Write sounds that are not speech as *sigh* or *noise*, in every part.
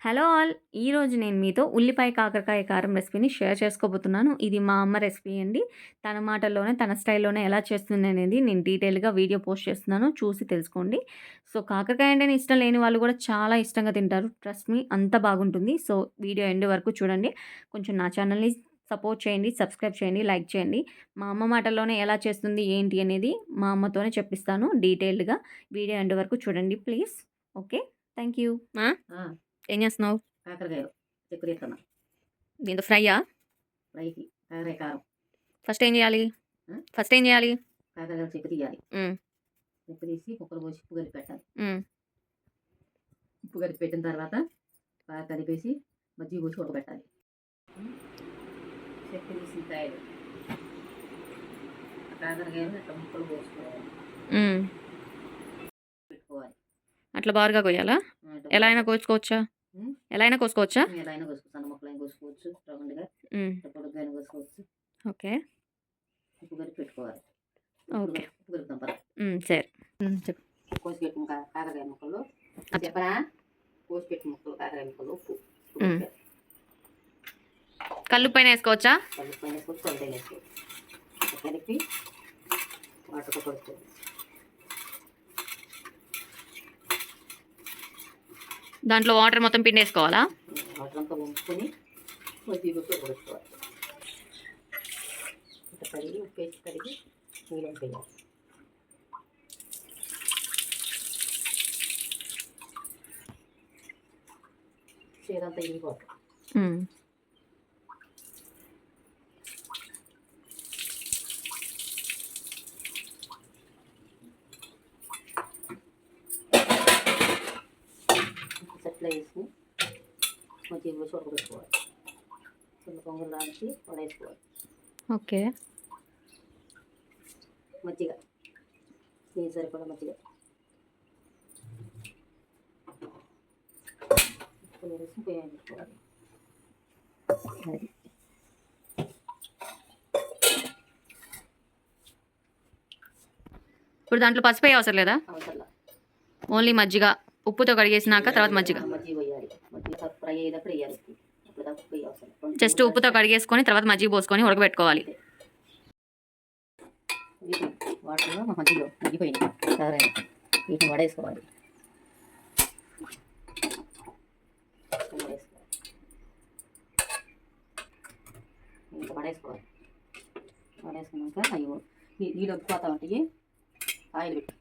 Hello all! ఈరోజు నేను మీతో ఉల్లిపాయ కాకరకాయ కారం రెసిపీని షేర్ చేసుకోబోతున్నాను. ఇది మా అమ్మ రెసిపీ అండి. తన మాటల్లోనే, తన స్టైల్‌లోనే ఎలా చేస్తుందనేది నేను డీటెయిల్‌గా వీడియో పోస్ట్ చేస్తున్నాను. చూసి తెలుసుకోండి. సో, కాకరకాయ అంటేనే ఇష్టం లేని వాళ్ళు కూడా చాలా ఇష్టంగా తింటారు. ట్రస్ట్ మీ అంత బాగుంటుంది. సో, వీడియో ఎండ్ వరకు చూడండి. కొంచెం నా ఛానల్‌ని సపోర్ట్ చేయండి. సబ్స్క్రైబ్ చేయండి. లైక్ చేయండి. మా అమ్మ మాటల్లోనే ఎలా చేస్తుంది, ఏంటి అనేది మా అమ్మతోనే చెప్పిస్తాను డీటెయిల్డ్‌గా. వీడియో ఎండ్ వరకు చూడండి ప్లీజ్. ఓకే. Thank you. ఏం చేస్తున్నావు? చెక్కు తీస్తున్నా. దీంతో ఫ్రైయా? ఫ్రైకి కాకరకాయ కారం. ఫస్ట్ ఏం చేయాలి? ఫస్ట్ ఏం చేయాలి? చెక్కు తీయాలి. చెక్కు తీసి ముక్కలు పోసి ఉప్పు కలిపి పెట్టాలి. ఉప్పు కలిపి పెట్టిన తర్వాత బాగా కలిపేసి మజ్జిగ పోసి ఉడకబెట్టాలి. చెక్కు తీసిన కాకరకాయలు ఇట్లా ముక్కలు. పెట్టుకోవాలి. అట్లా బారుగా? ఆ, ఇట్లా ఎలా అయినా కోసుకోవచ్చా? ఎలా అయినా కోసుకోవచ్చా? ఎలా అయినా కోసుకోవచ్చు. సన్న ముక్కలైనా కోసుకోవచ్చు. రౌండ్‌గా కోసుకోవచ్చు. ఓకే. ఉప్పు కలిపి పెట్టుకోవాలి. ఓకే. ఉప్పు కలుపుతాం పద. హ్మ్. సరే. హ్మ్. చెప్పు. కోసి పెట్టిన కా- కాకరకాయ ముక్కలు అచ్చ. చెప్పరా కోసి పెట్టిన ముక్కలు కాకరకాయ ముక్కలు ఉప్పు. కలిపి కల్లుప్పైన వేసుకోవచ్చా? కలుపు పైన కలిపి వాటర్తో కలుపుకోవాలి దాంట్లో వాటర్ మొత్తం పిండేసుకోవాలా? వాటర్ అంతా వంపుకొని కొద్ది గుర్తు కొడుకోవాలి ఇట్లా కడిగి ఉప్పు వేసి కడిగి నీళ్ళు వేయాలి. చీరంతా ఇరిగిపోతుంది. హ్మ్. సెట్లో వేసి మంచిగా పోసి ఉడకబెట్టుకోవాలి చిన్న పొంగులు రాసి వడేసుకోవాలి ఓకే. మజ్జిగ దీనికి సరిపడా మజ్జిగ ఉప్పులు వేసి అది ఇప్పుడు దాంట్లో పసుపు అవసరం లేదా? ఓన్లీ మజ్జిగ ఉప్పుతో కడిగేసినాక తర్వాత మజ్జిగ. మజ్జిగ పోయాలి మజ్జిగ ఫ్రై వేయాలి జస్ట్ ఉప్పుతో కడిగేసుకొని తర్వాత మజ్జిగ పోసుకొని ఉడకబెట్టుకోవాలి. వీటిని వాటర్లో మజ్జిగ మగ్గిపోయింది సరే వీటిని వడేసుకోవాలి ఇంకా వడేసుకోవాలి వడేసుకున్నాక అవి నీళ్ళు ఉబ్బిపోతా ఉంటాయి ఆయిల్ పెట్టి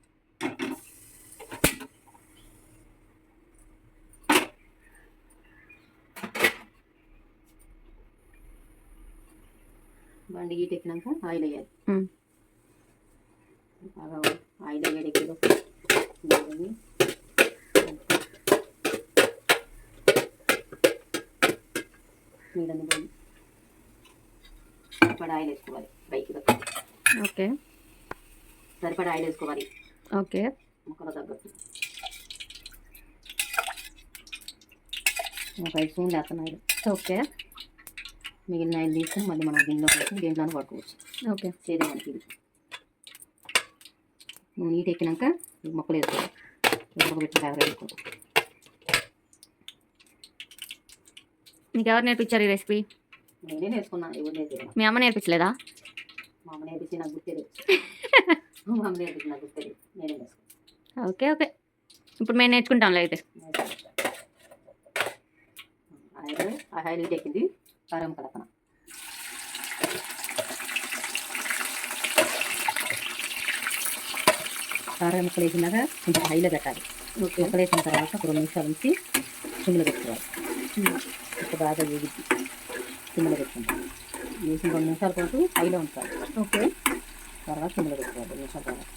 బండి గీట ఎక్కినాక ఆయిల్ వేయాలి. బాగా ఆయిల్ వేడెక్కిలో నీళ్ళని పోయి సరిపడా ఆయిల్ వేసుకోవాలి పైకి ఓకే. సరిపడా ఆయిల్ వేసుకోవాలి ఓకే. ముక్కలు తగ్గట్టు ఒక ఐదు స్పూన్లు వేస్తాను ఆయిల్ ఓకే. మిగిలిన ఆయిల్ తీసుకొని మళ్ళీ మనం గిన్నెలో వేసి దీంట్లోనే పట్టుకోవచ్చు ఓకే. మనకి ఇది నువ్వు నీట్ ఎక్కినాక మొక్కలు వేసుకోవాలి ఉడకబెట్టిన కాకర వేసుకోవాలి నీకు ఎవరు నేర్పించారు ఈ రెసిపీ? నేనే నేర్చుకున్నాను ఎవరు నేర్చుకున్నా మీ అమ్మ నేర్పించలేదా? మా అమ్మ నేర్పించి నాకు గుర్తేలేదు *laughs* మా అమ్మ నేర్పించి నాకు గుర్తేలేదు నేనే నేర్చుకున్నాను ఓకే. ఓకే. ఇప్పుడు మేము నేర్చుకుంటాంలే అయితే. ఆయిల్ ఆ ఆయిల్ ఎక్కింది కారం కలపన. కారం ముక్కలు వేసినాక కొంచెం ఆయిల్ పెట్టాలి. ముక్కలు వేసిన తర్వాత ఒక రెండు నిమిషాలు ఉంచి సిమ్లో పెట్టుకోవాలి. ఇప్పుడు బాగా వేగిద్ది. సిమ్లో పెట్టుకుంటాం వేసిన రెండు నిమిషాల పాటు ఆయిలో ఉంచాలి. ఓకే. తర్వాత సిమ్లో పెట్టుకోవాలి. రెండు నిమిషాల తర్వాత.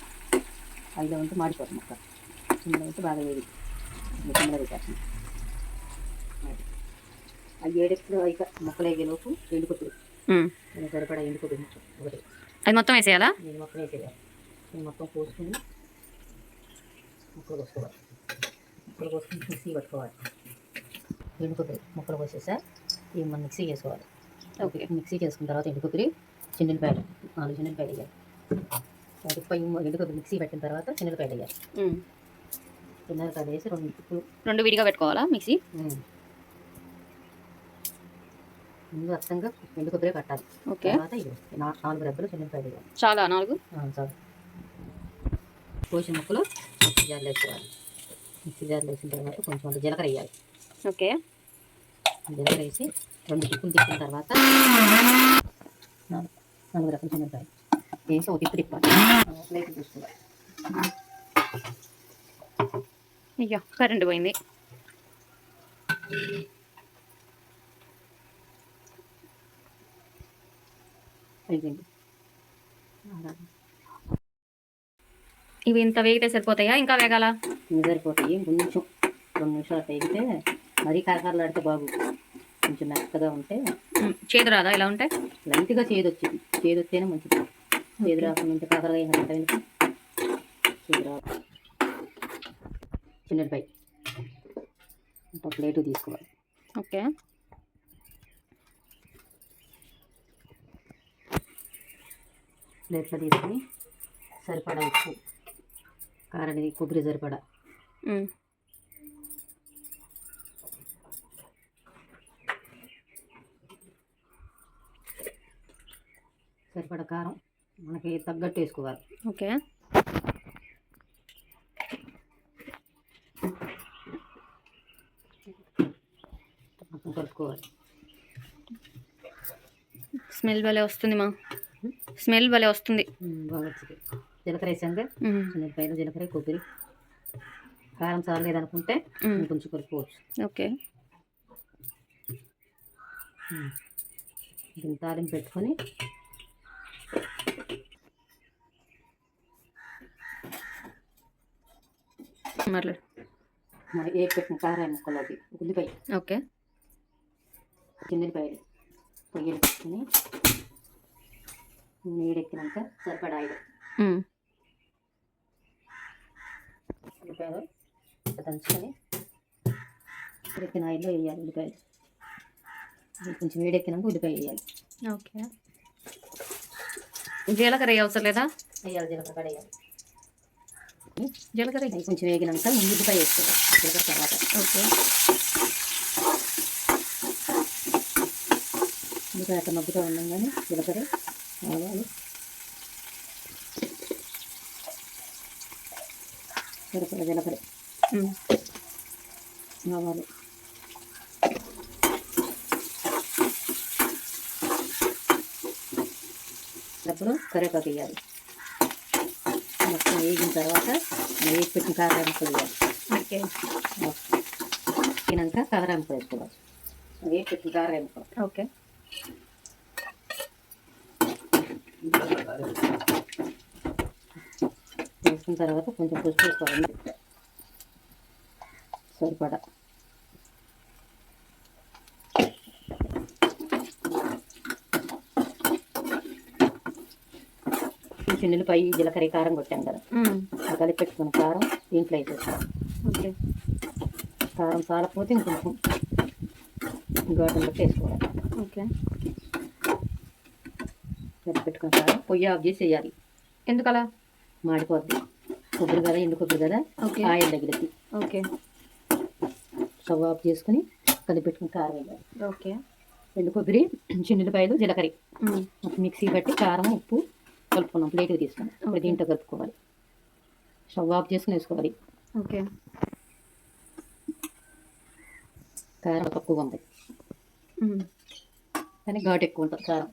ఆయిలో ఉంటే మాడిపోతుంది ముక్క సిమ్లో ఉంటే బాగా వేగిద్ది. సిమ్లో పెట్టేస్తుంది ఏడెప్పుడు ఇక ముక్కలు. నేను సరిపడా ఒకటి అది మొత్తం వేసేయాలా? నేను మొత్తం వేసేయాలి నేను మొత్తం పోసుకుని ముక్కలు కోసుకోవాలి ముక్కలు కోసుకుని మిక్సీ పట్టుకోవాలి ముక్కలు కోసేసా ఇవి మనం మిక్సీ చేసుకోవాలి ఓకే. మిక్సీ చేసుకున్న తర్వాత ఎండుకొబ్బరి చిన్నపాయలు నాలుగు చిన్నపాయలు వేయాలి అది పై ఎండుకొబ్బరి మిక్సీ పెట్టిన తర్వాత చిన్నపాయలు వేయాలి. చిన్నపాయలు వేసి రెండు రెండు విడిగా పెట్టుకోవాలా మిక్సీ? ముందు అర్థంగా ఎండు కొబ్బరి కట్టాలి. ఓకే. తర్వాత నాలుగు రెబ్బలు చిన్నపాయలు వేయాలి చాలా నాలుగు? చాలు. కోసిన ముక్కలు మిక్సీ జార్లో వేసుకోవాలి. మిక్సీ జార్లో వేసిన తర్వాత కొంచెం అంత జీలకర్ర వేయాలి. ఓకే. జీలకర్ర వేసి రెండు టిప్పులు తిప్పిన తర్వాత నాలుగు రకాల చిన్నపాయలు వేసి ఒక తిప్పు తిప్పాలి. ప్లేట్ చూసుకోవాలి అయ్యో కరెంట్ పోయింది. ఇవి ఇంత వేగితే సరిపోతాయా? ఇంకా వేగాల? ఇవి సరిపోతాయి. కొంచెం రెండు నిమిషాలు వేగితే మరీ కాకరలాడితే బాగు. కొంచెం మెత్తగా ఉంటే చేదు రాదా? ఇలా ఉంటాయి లైట్గా చేదు వచ్చింది చేదు వస్తేనే మంచిది. చేదు రాకుండా ఉంటే కాకరగా ఏం అంటే చేదు రా చిన్నపాయ ఒక ప్లేటు తీసుకోవాలి. ఓకే. ప్లేట్లో తీసుకొని సరిపడా ఉప్పు కారణి కొబ్బరి సరిపడా. సరిపడా కారం మనకి తగ్గట్టు వేసుకోవాలి. ఓకే. కలుపుకోవాలి. స్మెల్ భలే వస్తుంది మా. స్మెల్ భలే వస్తుంది. బాగా వచ్చింది. జీలకర్ర ఉమ్, చిన్నపాయలు జీలకర్ర కొబ్బరి. కారం చాలేదనుకుంటే ఉమ్, కొంచెం కలుపుకోవచ్చు ఓకే. తాలింపు పెట్టుకొని మాట్లాడు మరి ఏ పెట్టిన కారాయి ముక్కలోకి ఉల్లిపాయ. ఓకే. చిన్నపాయలు పొయ్యిలు పెట్టుకొని నీడెక్కినాక సరిపడా ఆయిల్ ఉల్లిపాయలు దంచుకొని ఉడికిన ఆయిల్లో వేయాలి ఉల్లిపాయలు. కొంచెం వేడెక్కినాక ఉల్లిపాయ వేయాలి. ఓకే. జీలకర్ర అవసరం లేదా? వేయాలి జీలకర్ర వేయాలి జీలకర్ర కొంచెం వేగినాక ఉల్లిపాయ వేసుకోవాలి జీలకర్ర తర్వాత. ఓకే. ఉల్లిపాయ అట్లా మగ్గుతూ ఉండగానే జీలకర్ర ఆవాలు సరిపడ జీలకర్ర. ఆవాలు. అప్పుడు కరివేపాకు వేయాలి. మొత్తం వేగిన తర్వాత వేసి పెట్టిన కాకరాంపులు వేయాలి. ఓకే. వేగినాక కాకరాంపులు వేసుకోవాలి. వేసి పెట్టిన కాకరాంపులు ఓకే. వేసుకున్న తర్వాత కొంచెం పసుపు వేసుకోవాలి. సరిపడా. చిన్నపై జీలకర్ర కారం కొట్టాం కదా. కలిపి పెట్టుకున్న కారం దీంట్లో వేసేస్తాం. ఓకే. కారం చాలకపోతే ఇంకొంచెం బట్టి వేసుకోవాలి. ఓకే. కారం పొయ్యి ఆఫ్ చేసి వేయాలి ఎందుకలా? మాడిపోద్ది. కొబ్బరి కదా ఎండు కొబ్బరి కదా ఓకే. ఆయిల్ దగ్గరికి. ఓకే. స్టవ్ ఆఫ్ చేసుకుని కలిపి పెట్టుకుని కారం వేయాలి ఓకే. ఎండు కొబ్బరి చిన్నులపాయలు జీలకర్ర. మిక్సీ బట్టి కారం ఉప్పు కలుపుకున్నాం ప్లేట్కి తీసుకుని ఇప్పుడు ఓకే. దీంట్లో కలుపుకోవాలి. స్టవ్ ఆఫ్ చేసుకుని వేసుకోవాలి. ఓకే. కారం తక్కువ ఉంది. కానీ ఘాటు ఎక్కువ ఉంటుంది కారం.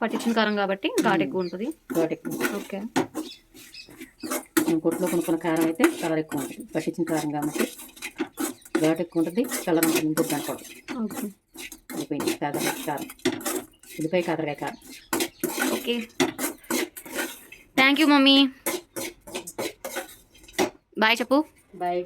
పట్టించిన కారం కాబట్టి ఘాట్ ఎక్కువ ఉంటుంది. ఘాటు ఎక్కువ ఉంటుంది. ఓకే. కొట్లో కొనుక్కున్న కారం అయితే కలర్ ఎక్కువ ఉంటుంది. పట్టించిన కారం కాబట్టి ఘాటు ఎక్కువ ఉంటుంది కలర్ ఉంటుంది ఇంకొక దాంట్లో ఓకే. అయిపోయింది. కాకరకాయ కారం. ఉల్లిపాయ కాకరకాయ కారం. Okay. Thank you mummy. Bye చెప్పు. బాయ్.